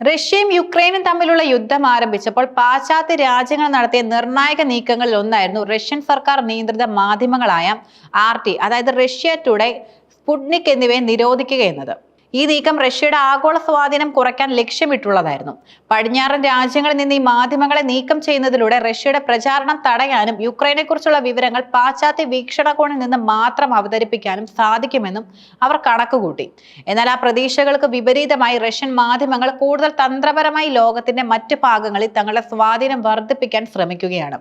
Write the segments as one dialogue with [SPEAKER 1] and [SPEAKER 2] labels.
[SPEAKER 1] റഷ്യയും യുക്രൈനും തമ്മിലുള്ള യുദ്ധം ആരംഭിച്ചപ്പോൾ പാശ്ചാത്യ രാജ്യങ്ങൾ നടത്തിയ നിർണായക നീക്കങ്ങളിൽ ഒന്നായിരുന്നു റഷ്യൻ സർക്കാർ നിയന്ത്രിത മാധ്യമങ്ങളായ ആർ അതായത് റഷ്യ ടുഡേ സ്പുട്നിക് എന്നിവയെ നിരോധിക്കുക എന്നത്. ഈ നീക്കം റഷ്യയുടെ ആഗോള സ്വാധീനം കുറയ്ക്കാൻ ലക്ഷ്യമിട്ടുള്ളതായിരുന്നു. പടിഞ്ഞാറൻ രാജ്യങ്ങളിൽ നിന്ന് ഈ മാധ്യമങ്ങളെ നീക്കം ചെയ്യുന്നതിലൂടെ റഷ്യയുടെ പ്രചാരണം തടയാനും യുക്രൈനെക്കുറിച്ചുള്ള വിവരങ്ങൾ പാശ്ചാത്യ വീക്ഷണകോണിൽ നിന്ന് മാത്രം അവതരിപ്പിക്കാനും സാധിക്കുമെന്നും അവർ കണക്കുകൂട്ടി. എന്നാൽ ആ പ്രതീക്ഷകൾക്ക് വിപരീതമായി റഷ്യൻ മാധ്യമങ്ങൾ കൂടുതൽ തന്ത്രപരമായി ലോകത്തിന്റെ മറ്റ് ഭാഗങ്ങളിൽ തങ്ങളുടെ സ്വാധീനം വർദ്ധിപ്പിക്കാൻ ശ്രമിക്കുകയാണ്.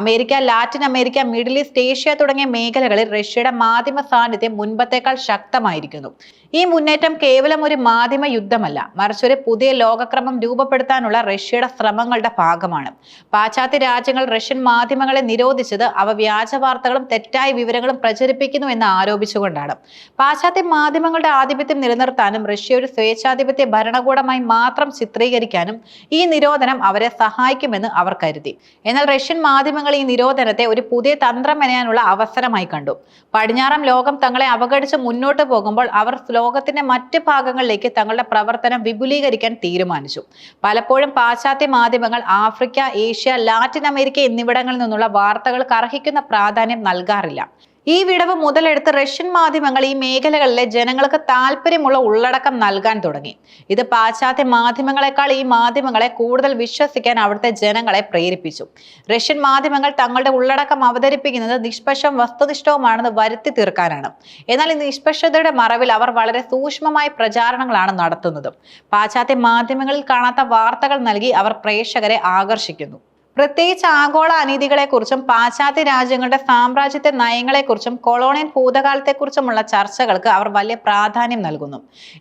[SPEAKER 1] America Latin America Middle East Asia തുടങ്ങിയ മേഖലകളിൽ റഷ്യയുടെ മാധ്യമ സാന്നിധ്യം മുൻപത്തേക്കാൾ ശക്തമായിരിക്കുന്നു. ഈ മുന്നേറ്റം കേവലം ഒരു മാധ്യമ യുദ്ധമല്ല. മറിച്ച് ഒരു പുതിയ ലോകക്രമം രൂപപ്പെടുത്താനുള്ള റഷ്യയുടെ ശ്രമങ്ങളുടെ ഭാഗമാണ്. പാശ്ചാത്യ രാജ്യങ്ങൾ റഷ്യൻ മാധ്യമങ്ങളെ നിരോധിച്ചത് അവ വ്യാജ വാർത്തകളും തെറ്റായ വിവരങ്ങളും പ്രചരിപ്പിക്കുന്നു എന്ന് ആരോപിച്ചുകൊണ്ടാണ്. പാശ്ചാത്യ മാധ്യമങ്ങളുടെ ആധിപത്യം നിലനിർത്താനും റഷ്യ ഒരു സ്വേച്ഛാധിപത്യ ഭരണകൂടമായി മാത്രം ചിത്രീകരിക്കാനും ഈ നിരോധനം അവരെ സഹായിക്കുമെന്ന് അവർ കരുതി. എന്നാൽ റഷ്യൻ മാധ്യമങ്ങൾ ഈ നിരോധനത്തെ ഒരു പുതിയ തന്ത്രം മെനയാനുള്ള അവസരമായി കണ്ടു. പടിഞ്ഞാറൻ ലോകം തങ്ങളെ അവഗണിച്ച് മുന്നോട്ട് പോകുമ്പോൾ അവർ ലോകത്തിന്റെ മറ്റ് ഭാഗങ്ങളിലേക്ക് തങ്ങളുടെ പ്രവർത്തനം വിപുലീകരിക്കാൻ തീരുമാനിച്ചു. പലപ്പോഴും പാശ്ചാത്യ മാധ്യമങ്ങൾ ആഫ്രിക്ക ഏഷ്യ ലാറ്റിൻ അമേരിക്ക എന്നിവിടങ്ങളിൽ നിന്നുള്ള വാർത്തകൾക്ക് അർഹിക്കുന്ന പ്രാധാന്യം നൽകാറില്ല. ഈ വിടവ് മുതലെടുത്ത് റഷ്യൻ മാധ്യമങ്ങൾ ഈ മേഖലകളിലെ ജനങ്ങൾക്ക് താല്പര്യമുള്ള ഉള്ളടക്കം നൽകാൻ തുടങ്ങി. ഇത് പാശ്ചാത്യ മാധ്യമങ്ങളെക്കാൾ ഈ മാധ്യമങ്ങളെ കൂടുതൽ വിശ്വസിക്കാൻ അവിടുത്തെ ജനങ്ങളെ പ്രേരിപ്പിച്ചു. റഷ്യൻ മാധ്യമങ്ങൾ തങ്ങളുടെ ഉള്ളടക്കം അവതരിപ്പിക്കുന്നത് നിഷ്പക്ഷം വസ്തുനിഷ്ഠവുമാണെന്ന് വരുത്തി തീർക്കാനാണ്. എന്നാൽ ഈ നിഷ്പക്ഷതയുടെ മറവിൽ അവർ വളരെ സൂക്ഷ്മമായ പ്രചാരണങ്ങളാണ് നടത്തുന്നത്. പാശ്ചാത്യ മാധ്യമങ്ങളിൽ കാണാത്ത വാർത്തകൾ നൽകി അവർ പ്രേക്ഷകരെ ആകർഷിക്കുന്നു. പ്രത്യേകിച്ച് ആഗോള അനീതികളെക്കുറിച്ചും പാശ്ചാത്യ രാജ്യങ്ങളുടെ സാമ്രാജ്യത്തെ നയങ്ങളെക്കുറിച്ചും കൊളോണിയൽ ഭൂതകാലത്തെക്കുറിച്ചുമുള്ള ചർച്ചകൾക്ക് അവർ വലിയ പ്രാധാന്യം നൽകുന്നു.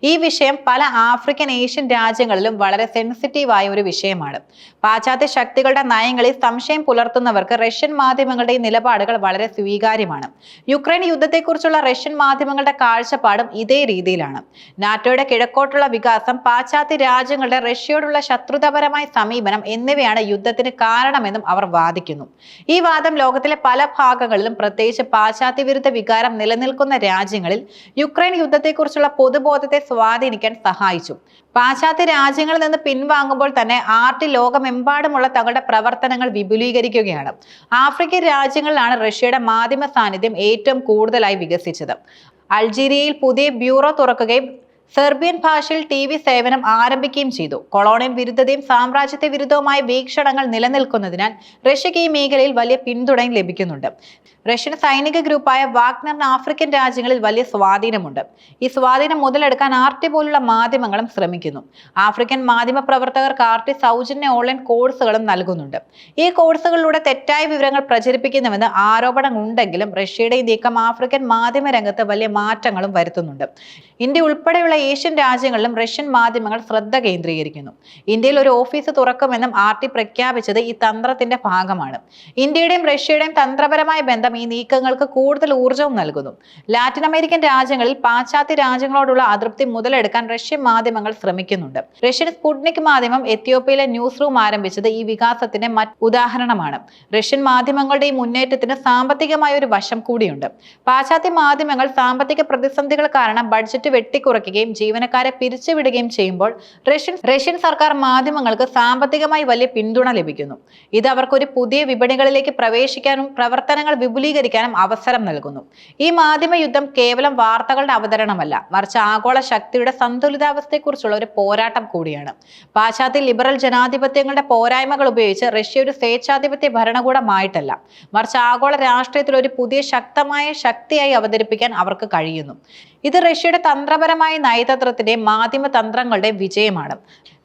[SPEAKER 1] ഈ വിഷയം പല ആഫ്രിക്കൻ ഏഷ്യൻ രാജ്യങ്ങളിലും വളരെ സെൻസിറ്റീവായ ഒരു വിഷയമാണ്. പാശ്ചാത്യ ശക്തികളുടെ നയങ്ങളിൽ സംശയം പുലർത്തുന്നവർക്ക് റഷ്യൻ മാധ്യമങ്ങളുടെ ഈ നിലപാടുകൾ വളരെ സ്വീകാര്യമാണ്. യുക്രൈൻ യുദ്ധത്തെക്കുറിച്ചുള്ള റഷ്യൻ മാധ്യമങ്ങളുടെ കാഴ്ചപ്പാടും ഇതേ രീതിയിലാണ്. നാറ്റോയുടെ കിഴക്കോട്ടുള്ള വികാസം പാശ്ചാത്യ രാജ്യങ്ങളുടെ റഷ്യയോടുള്ള ശത്രുതാപരമായ സമീപനം എന്നിവയാണ് യുദ്ധത്തിന് കാരണമെന്നും അവർ വാദിക്കുന്നു. ഈ വാദം ലോകത്തിലെ പല ഭാഗങ്ങളിലും പ്രത്യേകിച്ച് പാശ്ചാത്യ വിരുദ്ധ വികാരം നിലനിൽക്കുന്ന രാജ്യങ്ങളിൽ യുക്രൈൻ യുദ്ധത്തെക്കുറിച്ചുള്ള പൊതുബോധത്തെ സ്വാധീനിക്കാൻ സഹായിച്ചു. പാശ്ചാത്യ രാജ്യങ്ങളിൽ നിന്ന് പിൻവാങ്ങുമ്പോൾ തന്നെ ആർട്ടി ലോകമെമ്പാടുമുള്ള തങ്ങളുടെ പ്രവർത്തനങ്ങൾ വിപുലീകരിക്കുകയാണ്. ആഫ്രിക്കൻ രാജ്യങ്ങളിലാണ് റഷ്യയുടെ മാധ്യമ സാന്നിധ്യം ഏറ്റവും കൂടുതലായി വികസിച്ചത്. അൾജീരിയയിൽ പുതിയ ബ്യൂറോ തുറക്കുകയും സെർബിയൻ ഭാഷയിൽ ടി വി സേവനം ആരംഭിക്കുകയും ചെയ്തു. കൊളോണിയൽ വിരുദ്ധതയും സാമ്രാജ്യത്തെ വിരുദ്ധവുമായ വീക്ഷണങ്ങൾ നിലനിൽക്കുന്നതിനാൽ റഷ്യക്ക് ഈ മേഖലയിൽ വലിയ പിന്തുണയും ലഭിക്കുന്നുണ്ട്. റഷ്യൻ സൈനിക ഗ്രൂപ്പായ വാഗ്നറിന് ആഫ്രിക്കൻ രാജ്യങ്ങളിൽ വലിയ സ്വാധീനമുണ്ട്. ഈ സ്വാധീനം മുതലെടുക്കാൻ ആർട്ടി പോലുള്ള മാധ്യമങ്ങളും ശ്രമിക്കുന്നു. ആഫ്രിക്കൻ മാധ്യമ പ്രവർത്തകർക്ക് ആർട്ടി സൗജന്യ ഓൺലൈൻ കോഴ്സുകളും നൽകുന്നുണ്ട്. ഈ കോഴ്സുകളിലൂടെ തെറ്റായ വിവരങ്ങൾ പ്രചരിപ്പിക്കുന്നുവെന്ന് ആരോപണം ഉണ്ടെങ്കിലും റഷ്യയുടെ ഈ നീക്കം ആഫ്രിക്കൻ മാധ്യമ രംഗത്ത് വലിയ മാറ്റങ്ങളും വരുത്തുന്നുണ്ട്. ഇന്ത്യ ഉൾപ്പെടെയുള്ള ഏഷ്യൻ രാജ്യങ്ങളിലും റഷ്യൻ മാധ്യമങ്ങൾ ശ്രദ്ധ കേന്ദ്രീകരിക്കുന്നു. ഇന്ത്യയിൽ ഒരു ഓഫീസ് തുറക്കുമെന്നും ആർ ടി പ്രഖ്യാപിച്ചത് ഈ തന്ത്രത്തിന്റെ ഭാഗമാണ്. ഇന്ത്യയുടെയും റഷ്യയുടെയും തന്ത്രപരമായ ബന്ധം ഈ നീക്കങ്ങൾക്ക് കൂടുതൽ ഊർജവും നൽകുന്നു. ലാറ്റിൻ അമേരിക്കൻ രാജ്യങ്ങളിൽ പാശ്ചാത്യ രാജ്യങ്ങളോടുള്ള അതൃപ്തി മുതലെടുക്കാൻ റഷ്യൻ മാധ്യമങ്ങൾ ശ്രമിക്കുന്നുണ്ട്. റഷ്യൻ സ്പുട്നിക് മാധ്യമം എത്യോപ്യയിലെ ന്യൂസ് റൂം ആരംഭിച്ചത് ഈ വികാസത്തിന്റെ മറ്റ് ഉദാഹരണമാണ്. റഷ്യൻ മാധ്യമങ്ങളുടെ ഈ മുന്നേറ്റത്തിന് സാമ്പത്തികമായ ഒരു വശം കൂടിയുണ്ട്. പാശ്ചാത്യ മാധ്യമങ്ങൾ സാമ്പത്തിക പ്രതിസന്ധികൾ കാരണം ബഡ്ജറ്റ് വെട്ടിക്കുറയ്ക്കുകയും ജീവനക്കാരെ പിരിച്ചുവിടുകയും ചെയ്യുമ്പോൾ റഷ്യൻ റഷ്യൻ സർക്കാർ മാധ്യമങ്ങൾക്ക് സാമ്പത്തികമായി വലിയ പിന്തുണ ലഭിക്കുന്നു. ഇത് അവർക്ക് ഒരു പുതിയ വിപണികളിലേക്ക് പ്രവേശിക്കാനും പ്രവർത്തനങ്ങൾ വിപുലീകരിക്കാനും അവസരം നൽകുന്നു. ഈ മാധ്യമ യുദ്ധം കേവലം വാർത്തകളുടെ അവതരണമല്ല മറിച്ച് ആഗോള ശക്തിയുടെ സന്തുലിതാവസ്ഥയെക്കുറിച്ചുള്ള ഒരു പോരാട്ടം കൂടിയാണ്. പാശ്ചാത്യ ലിബറൽ ജനാധിപത്യങ്ങളുടെ പോരായ്മകൾ ഉപയോഗിച്ച് റഷ്യ ഒരു സ്വേച്ഛാധിപത്യ ഭരണകൂടമായിട്ടല്ല മറിച്ച് ആഗോള രാഷ്ട്രീയത്തിൽ ഒരു പുതിയ ശക്തമായ ശക്തിയായി അവതരിപ്പിക്കാൻ അവർക്ക് കഴിയുന്നു. ഇത് റഷ്യയുടെ തന്ത്രപരമായ നയതന്ത്രത്തിന്റെ മാധ്യമ തന്ത്രങ്ങളുടെ വിജയമാണ്.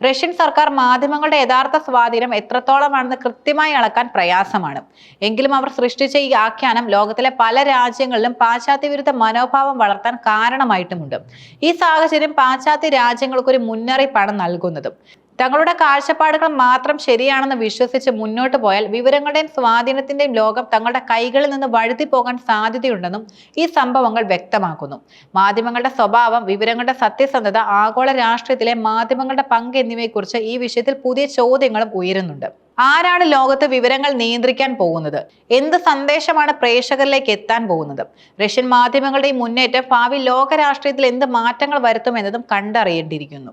[SPEAKER 1] റഷ്യൻ സർക്കാർ മാധ്യമങ്ങളുടെ യഥാർത്ഥ സ്വാധീനം എത്രത്തോളമാണെന്ന് കൃത്യമായി അളക്കാൻ പ്രയാസമാണ്. എങ്കിലും അവർ സൃഷ്ടിച്ച ഈ ആഖ്യാനം ലോകത്തിലെ പല രാജ്യങ്ങളിലും പാശ്ചാത്യ വിരുദ്ധ മനോഭാവം വളർത്താൻ കാരണമായിട്ടുമുണ്ട്. ഈ സാഹചര്യം പാശ്ചാത്യ രാജ്യങ്ങൾക്കൊരു മുന്നറിയിപ്പാണ് നൽകുന്നതും. തങ്ങളുടെ കാഴ്ചപ്പാടുകൾ മാത്രം ശരിയാണെന്ന് വിശ്വസിച്ച് മുന്നോട്ട് പോയാൽ വിവരങ്ങളുടെയും സ്വാധീനത്തിന്റെയും ലോകം തങ്ങളുടെ കൈകളിൽ നിന്ന് വഴുതി പോകാൻ സാധ്യതയുണ്ടെന്നും ഈ സംഭവങ്ങൾ വ്യക്തമാക്കുന്നു. മാധ്യമങ്ങളുടെ സ്വഭാവം വിവരങ്ങളുടെ സത്യസന്ധത ആഗോള രാഷ്ട്രീയത്തിലെ മാധ്യമങ്ങളുടെ പങ്ക് എന്നിവയെക്കുറിച്ച് ഈ വിഷയത്തിൽ പുതിയ ചോദ്യങ്ങളും ഉയരുന്നുണ്ട്. ആരാണ് ലോകത്ത് വിവരങ്ങൾ നിയന്ത്രിക്കാൻ പോകുന്നത്? എന്ത് സന്ദേശമാണ് പ്രേക്ഷകരിലേക്ക് എത്താൻ പോകുന്നത്? റഷ്യൻ മാധ്യമങ്ങളുടെ ഈ മുന്നേറ്റം ഭാവി ലോക രാഷ്ട്രീയത്തിൽ എന്ത് മാറ്റങ്ങൾ വരുത്തുമെന്നതും കണ്ടറിയേണ്ടിയിരിക്കുന്നു.